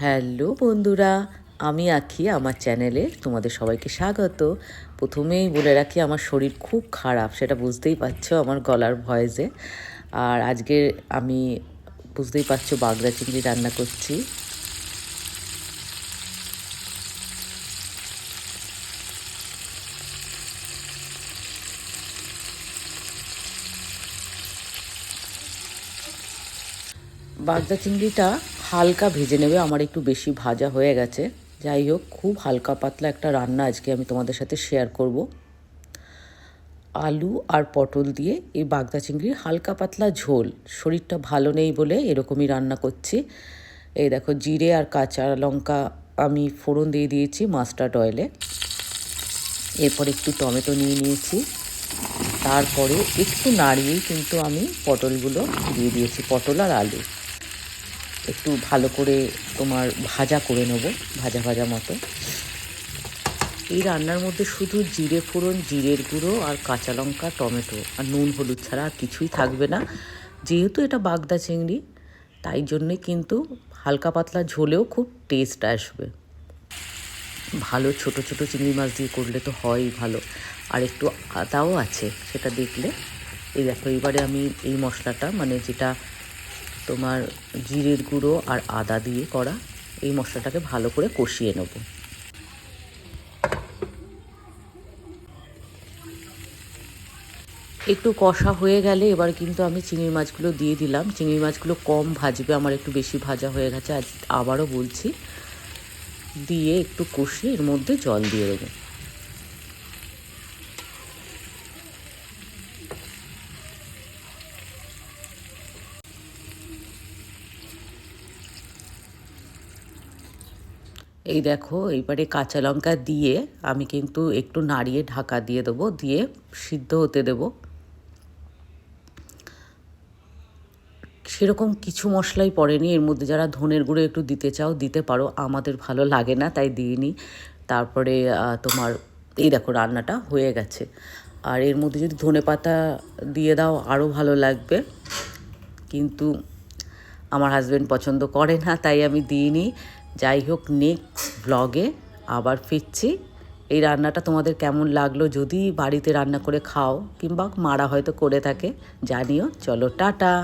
Hello বন্ধুরা, আমি আঁকি আমার চ্যানেলে তোমাদের সবাইকে স্বাগত। প্রথমেই বলে রাখি, আমার শরীর খুব খারাপ, সেটা বুঝতেই পারছ আমার গলার ভয়েসে। আর আজকে আমি বুঝতেই পারছ বাগদা চিংড়ি রান্না করছি। বাগদা চিংড়িটা হালকা ভেজে নেবে, আমার একটু বেশি ভাজা হয়ে গেছে। যাই হোক, খুব হালকা পাতলা একটা রান্না আজকে আমি তোমাদের সাথে শেয়ার করব। আলু আর পটল দিয়ে এই বাগদা চিংড়ির হালকা পাতলা ঝোল। শরীরটা ভালো নেই বলে এরকমই রান্না করছি। এই দেখো, জিরে আর কাঁচা লঙ্কা আমি ফোড়ন দিয়ে দিয়েছি মাস্টার্ড অয়েলে এরপর একটু টমেটো নিয়ে নিয়েছি। তারপরে একটু নাড়িয়েই কিন্তু আমি পটলগুলো দিয়ে দিয়েছি, পটল আর আলু। একটু ভালো করে তোমার ভাজা করে নেব, ভাজা ভাজা মতো। এই রান্নার মধ্যে শুধু জিরে ফোড়ন, জিরের গুঁড়ো আর কাঁচা লঙ্কা, টমেটো আর নুন হলুদ ছাড়া আর কিছুই থাকবে না। যেহেতু এটা বাগদা চিংড়ি, তাই জন্যে কিন্তু হালকা পাতলা ঝোলেও খুব টেস্ট আসবে। ভালো ছোট ছোট চিংড়ি মাছ দিয়ে করলে তো হয়ই ভালো। আর একটু আদাও আছে সেটা দেখলে। এই দেখো, এবারে আমি এই মশলাটা মানে যেটা তোমার জিরের গুঁড়ো আর আদা দিয়ে করা এই মশলাটাকে ভালো করে কষিয়ে নেব। একটু কষা হয়ে গেলে এবার কিন্তু আমি চিংড়ি মাছগুলো দিয়ে দিলাম। চিংড়ি মাছগুলো কম ভাজবে, আমার একটু বেশি ভাজা হয়ে গেছে, আজ আবারও বলছি। দিয়ে একটু কষিয়ে এর মধ্যে জল দিয়ে দেবো। এই দেখো, এইবারে কাঁচা লঙ্কা দিয়ে আমি কিন্তু একটু নাড়িয়ে ঢাকা দিয়ে দেবো, দিয়ে সিদ্ধ হতে দেব। সেরকম কিছু মশলাই পড়েনি, এর মধ্যে যারা ধনের গুঁড়ো একটু দিতে চাও, দিতে পারো, আমাদের ভালো লাগে না, তাই দিইনি। তারপরে তোমার এই দেখো রান্নাটা হয়ে গেছে। আর এর মধ্যে যদি ধনে পাতা দিয়ে দাও আরও ভালো লাগবে। কিন্তু আমার হাজব্যান্ড পছন্দ করে না, তাই আমি দিইনি। যাই হোক, নেক্সট ব্লগে আবার ফিরছি। এই রান্নাটা তোমাদের কেমন লাগল যদি বাড়িতে রান্না করে খাও কিংবা মারা হয়তো করে থাকে, জানিও। চলো, টাটা!